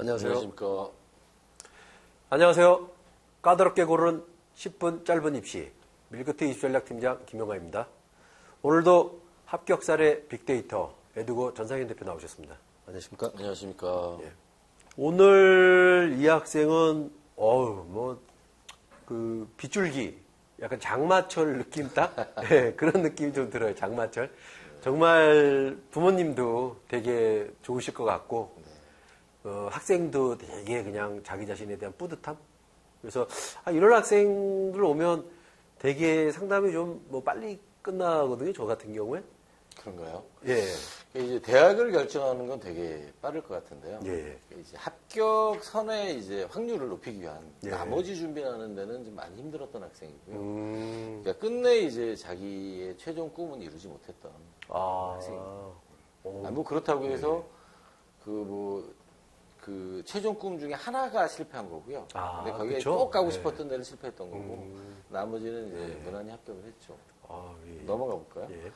안녕하세요. 안녕하십니까. 안녕하세요. 까다롭게 고른 10분 짧은 입시 밀크트 입시전략팀장 김영아입니다. 오늘도 합격 사례 빅데이터 에두고 전상현 대표 나오셨습니다. 안녕하십니까? 안녕하십니까. 예. 오늘 이 학생은 어우 뭐그 빗줄기 약간 장마철 느낌 딱 예, 그런 느낌이 좀 들어요. 장마철. 정말 부모님도 되게 좋으실 것 같고 어, 학생도 되게 그냥 자기 자신에 대한 뿌듯함. 그래서 아, 이런 학생들 오면 되게 상담이 좀 뭐 빨리 끝나거든요. 저 같은 경우에. 그런가요? 예. 이제 대학을 결정하는 건 되게 빠를 것 같은데요. 예. 이제 합격 선의 이제 확률을 높이기 위한 예. 나머지 준비하는 데는 좀 많이 힘들었던 학생이고요. 음. 그러니까 끝내 이제 자기의 최종 꿈은 이루지 못했던. 아. 오. 아, 뭐 그렇다고 해서 그뭐 그 최종 꿈 중에 하나가 실패한 거고요. 아, 근데 거기에 그쵸? 꼭 가고 네. 싶었던 데는 실패했던 거고 음. 나머지는 이제 무난히 합격을 했죠. 아, 예. 넘어가 볼까요? 예.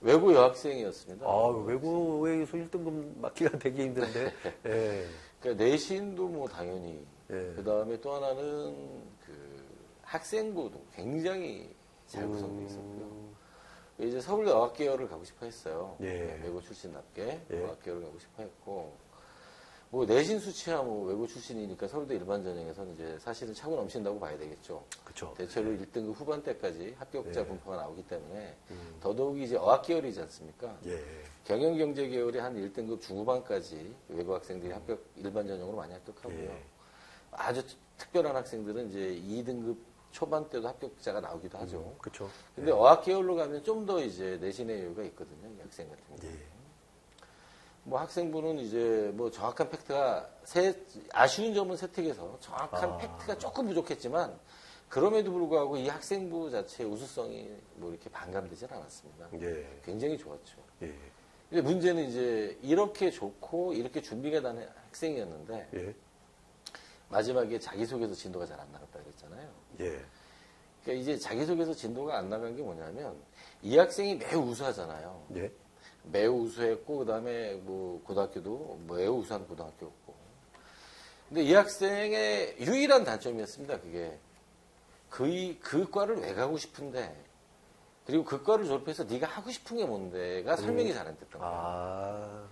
외고 여학생이었습니다. 아, 외국에서 1등급 맞기가 되게 힘든데. 예. 그러니까 내신도 뭐 당연히. 예. 그 다음에 또 하나는 그 학생부도 굉장히 잘 구성되어 있었고요. 이제 서울대 어학계열을 가고 싶어 했어요. 예. 네, 외고 출신답게 예. 어학계열을 가고 싶어 했고. 뭐 내신 수치야 뭐 외고 출신이니까 서울대 일반 전형에서는 이제 사실은 차고 넘친다고 봐야 되겠죠. 그쵸. 대체로 1등급 후반대까지 합격자 예. 분포가 나오기 때문에 음. 더더욱이 이제 어학 계열이지 않습니까? 예. 경영 경제 계열이 한 1등급 중후반까지 외국 학생들이 합격 일반 전형으로 많이 합격하고요. 예. 아주 특- 특별한 학생들은 이제 2등급 초반 때도 합격자가 나오기도 하죠. 그쵸. 근데 어학 계열로 가면 좀 더 이제 내신의 여유가 있거든요. 이 학생 같은 경우. 예. 뭐 학생부는 이제 뭐 정확한 팩트가 세, 아쉬운 점은 세특에서 정확한 아. 팩트가 조금 부족했지만 그럼에도 불구하고 이 학생부 자체의 우수성이 뭐 이렇게 반감되진 않았습니다. 예. 굉장히 좋았죠. 예. 근데 문제는 이제 이렇게 좋고 이렇게 준비가 되는 학생이었는데 예. 마지막에 자기소개서 진도가 잘 안 나갔다 그랬잖아요. 예. 그러니까 이제 자기소개서 진도가 안 나간 게 뭐냐면 이 학생이 매우 우수하잖아요. 예. 매우 우수했고 그다음에 뭐 고등학교도 매우 우수한 고등학교였고. 근데 이 학생의 유일한 단점이었습니다. 그게 그, 이- 그 과를 왜 가고 싶은데 그리고 그 과를 졸업해서 네가 하고 싶은 게 뭔데가 설명이 잘 안 됐던 거예요. 아.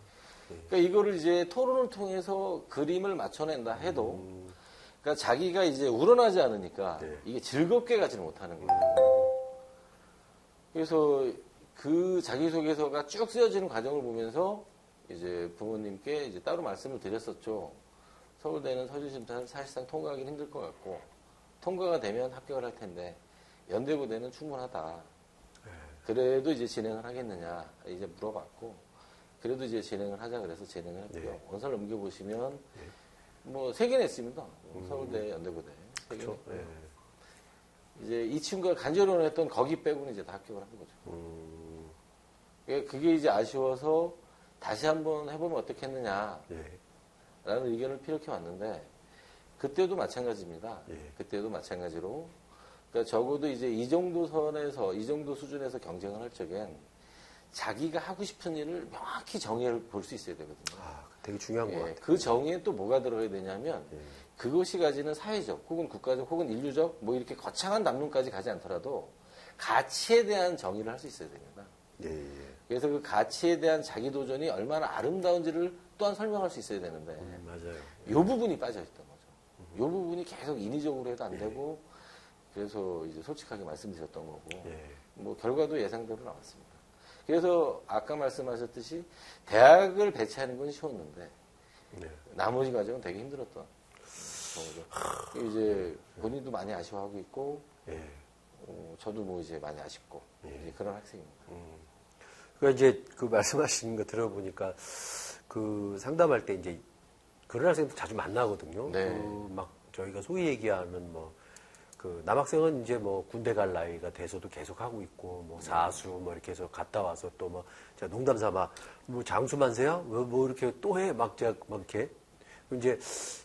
그러니까 이거를 이제 토론을 통해서 그림을 맞춰낸다 해도 그러니까 자기가 이제 우러나지 않으니까 네. 이게 즐겁게 가지는 못하는 거예요. 그래서 그 자기소개서가 쭉 쓰여지는 과정을 보면서 이제 부모님께 이제 따로 말씀을 드렸었죠. 서울대는 서류심사는 사실상 통과하기는 힘들 것 같고 통과가 되면 합격을 할 텐데 연대고대는 충분하다. 그래도 이제 진행을 하겠느냐 이제 물어봤고 그래도 이제 진행을 하자 그래서 진행을 했고요. 네. 원서를 넘겨보시면 뭐세 개 냈습니다. 서울대, 연대고대 세개 그쵸. 냈고요. 예. 이제 이 친구가 간절히 원했던 거기 빼고는 이제 다 합격을 한 거죠. 음. 그게- 그게 이제 아쉬워서 다시 한번 해보면 어떻겠느냐라는 예. 의견을 피력해 왔는데 그때도 마찬가지입니다. 예. 그때도 마찬가지로 그러니까 적어도 이제 이 정도 선에서 이 정도 수준에서 경쟁을 할 적엔 자기가 하고 싶은 일을 명확히 정의를 볼 수 있어야 되거든요. 아, 되게 중요한 것 예, 같아요. 그 정의에 또 뭐가 들어가야 되냐면 예. 그것이 가지는 사회적 혹은 국가적 혹은 인류적 뭐 이렇게 거창한 담론까지 가지 않더라도 가치에 대한 정의를 할 수 있어야 됩니다. 예. 예. 그래서 그 가치에 대한 자기 도전이 얼마나 아름다운지를 또한 설명할 수 있어야 되는데 음, 맞아요. 요 부분이 빠져 있던 거죠. 요 부분이 계속 인위적으로 해도 안 되고 그래서 이제 솔직하게 말씀드렸던 거고 예. 뭐 결과도 예상대로 나왔습니다. 그래서 아까 말씀하셨듯이 대학을 배치하는 건 쉬웠는데 네. 나머지 과정은 되게 힘들었던 거죠. 이제 본인도 많이 아쉬워하고 있고 예. 어, 저도 뭐 이제 많이 아쉽고 이제 그런 학생입니다. 그러니까 이제 그 말씀하시는 거 들어보니까 그 상담할 때 이제 그런 학생들 자주 만나거든요. 네. 그막 저희가 소위 얘기하는 뭐 그 남학생은 이제 뭐 군대 갈 나이가 돼서도 계속 하고 있고 뭐 사수 뭐 이렇게 해서 갔다 와서 또 뭐 제가 농담 삼아 뭐 장수만세야 뭐, 뭐 이렇게 또 해막 제가 막 이렇게 이제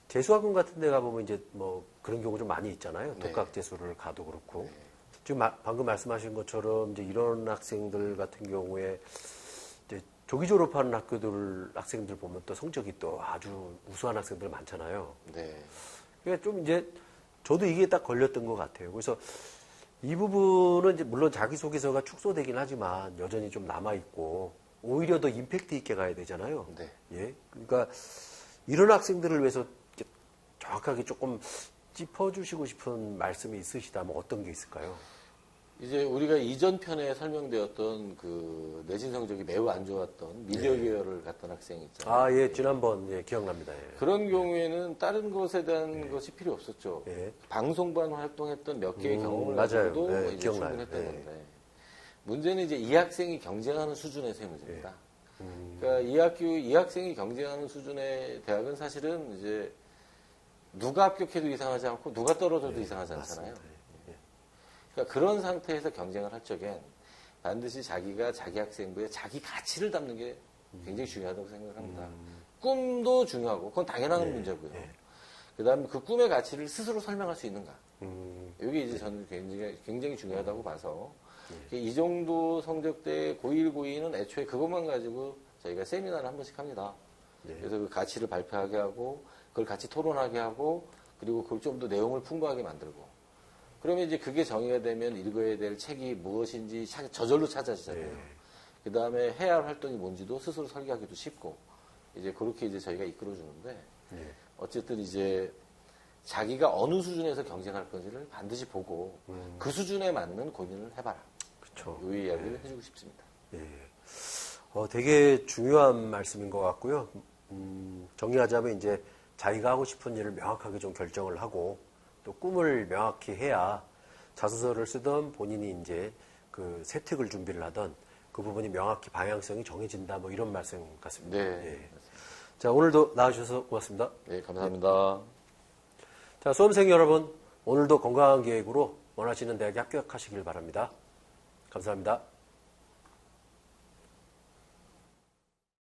재수학원 같은 데 가보면 이제 뭐 그런 경우 좀 많이 있잖아요. 네. 독학 재수를 가도 그렇고 지금 마- 방금 말씀하신 것처럼 이제 이런 학생들 같은 경우에 이제 조기 졸업하는 학교들 학생들 보면 또 성적이 또 아주 우수한 학생들 많잖아요. 네. 그러니까 좀 이제 저도 이게 딱 걸렸던 것 같아요. 그래서 이 부분은 이제 물론 자기소개서가 축소되긴 하지만 여전히 좀 남아있고 오히려 더 임팩트 있게 가야 되잖아요. 네. 예. 그러니까 이런 학생들을 위해서 정확하게 조금 짚어주시고 싶은 말씀이 있으시다면 어떤 게 있을까요? 이제 우리가 이전 편에 설명되었던 그 내신 성적이 매우 안 좋았던 미디어 계열을 갔던 학생이 있잖아요. 아, 예, 지난번 예, 기억납니다. 예. 그런 경우에는 다른 것에 대한 것이 필요 없었죠. 예. 방송반 활동했던 몇 개의 음, 경험을 맞아요. 가지고도 네, 이제 기억나요. 충분했던 네. 건데 문제는 이제 이 학생이 경쟁하는 수준에서의 문제입니다. 예. 그러니까 이 학교 이 학생이 경쟁하는 수준의 대학은 사실은 이제 누가 합격해도 이상하지 않고 누가 떨어져도 이상하지 않잖아요. 맞습니다. 그러니까 그런 상태에서 경쟁을 할 적엔 반드시 자기가 자기 학생부에 자기 가치를 담는 게 굉장히 중요하다고 생각합니다. 꿈도 중요하고 그건 당연한 문제고요. 그다음에 그 꿈의 가치를 스스로 설명할 수 있는가. 음, 이게 이제 저는 굉장히, 굉장히 중요하다고 봐서 이 정도 성적대 고1, 고2는 애초에 그것만 가지고 저희가 세미나를 한 번씩 합니다. 네. 그래서 그 가치를 발표하게 하고 그걸 같이 토론하게 하고 그리고 그걸 좀 더 내용을 풍부하게 만들고 그러면 이제 그게 정의가 되면 읽어야 될 책이 무엇인지 차- 저절로 찾아지잖아요. 네. 그 다음에 해야 할 활동이 뭔지도 스스로 설계하기도 쉽고 이제 그렇게 이제 저희가 이끌어 주는데 예. 어쨌든 이제 자기가 어느 수준에서 경쟁할 건지를 반드시 보고 그 수준에 맞는 고민을 해봐라. 그렇죠. 이 이야기를 해주고 싶습니다. 예. 어, 되게 중요한 말씀인 것 같고요. 음, 정리하자면 이제 자기가 하고 싶은 일을 명확하게 좀 결정을 하고 또 꿈을 명확히 해야 자소서를 쓰던 본인이 이제 그 세특을 준비를 하던 그 부분이 명확히 방향성이 정해진다 뭐 이런 말씀 같습니다. 네. 예. 자, 오늘도 나와주셔서 고맙습니다. 네, 감사합니다. 자, 수험생 여러분, 오늘도 건강한 계획으로 원하시는 대학에 합격하시길 바랍니다. 감사합니다.